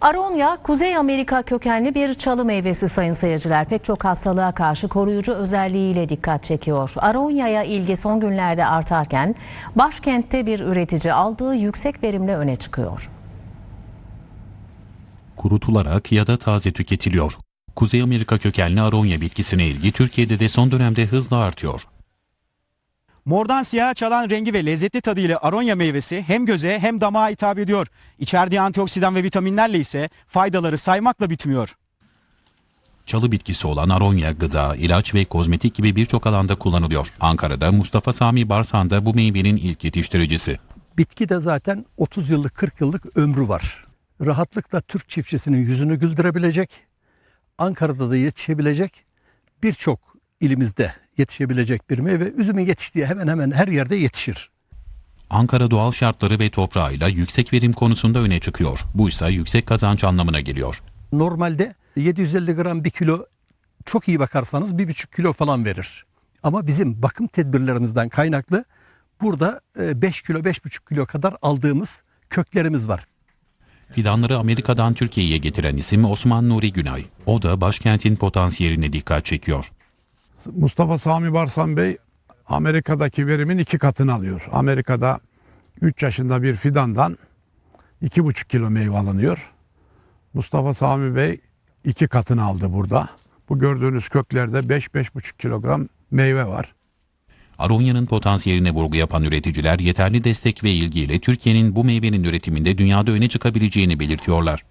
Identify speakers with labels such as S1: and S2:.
S1: Aronya, Kuzey Amerika kökenli bir çalı meyvesi sayın seyirciler. Pek çok hastalığa karşı koruyucu özelliğiyle dikkat çekiyor. Aronya'ya ilgi son günlerde artarken başkentte bir üretici aldığı yüksek verimle öne çıkıyor.
S2: kurutularak ya da taze tüketiliyor. Kuzey Amerika kökenli aronya bitkisine ilgi Türkiye'de de son dönemde hızla artıyor.
S3: Mordan siyaha çalan rengi ve lezzetli tadıyla aronya meyvesi hem göze hem damağa hitap ediyor. İçerdiği antioksidan ve vitaminlerle ise faydaları saymakla bitmiyor.
S2: Çalı bitkisi olan aronya gıda, ilaç ve kozmetik gibi birçok alanda kullanılıyor. Ankara'da Mustafa Sami Barsan da bu meyvenin ilk yetiştiricisi.
S4: Bitki de zaten 30 yıllık 40 yıllık ömrü var. Rahatlıkla Türk çiftçisinin yüzünü güldürebilecek, Ankara'da da yetişebilecek birçok ilimizde yetişebilecek bir meyve. Üzümün yetiştiği hemen hemen her yerde yetişir.
S2: Ankara doğal şartları ve toprağıyla yüksek verim konusunda öne çıkıyor. Bu ise yüksek kazanç anlamına geliyor.
S4: Normalde 750 gram bir kilo çok iyi bakarsanız bir buçuk kilo falan verir. Ama bizim bakım tedbirlerimizden kaynaklı burada 5 kilo 5,5 kilo kadar aldığımız köklerimiz var.
S2: Fidanları Amerika'dan Türkiye'ye getiren isim Osman Nuri Günay. O da başkentin potansiyeline dikkat çekiyor.
S5: Mustafa Sami Barsan Bey Amerika'daki verimin iki katını alıyor. Amerika'da 3 yaşında bir fidandan 2,5 kilo meyve alınıyor. Mustafa Sami Bey iki katını aldı burada. Bu gördüğünüz köklerde 5-5,5 kilogram meyve var.
S2: Aronya'nın potansiyeline vurgu yapan üreticiler yeterli destek ve ilgiyle Türkiye'nin bu meyvenin üretiminde dünyada öne çıkabileceğini belirtiyorlar.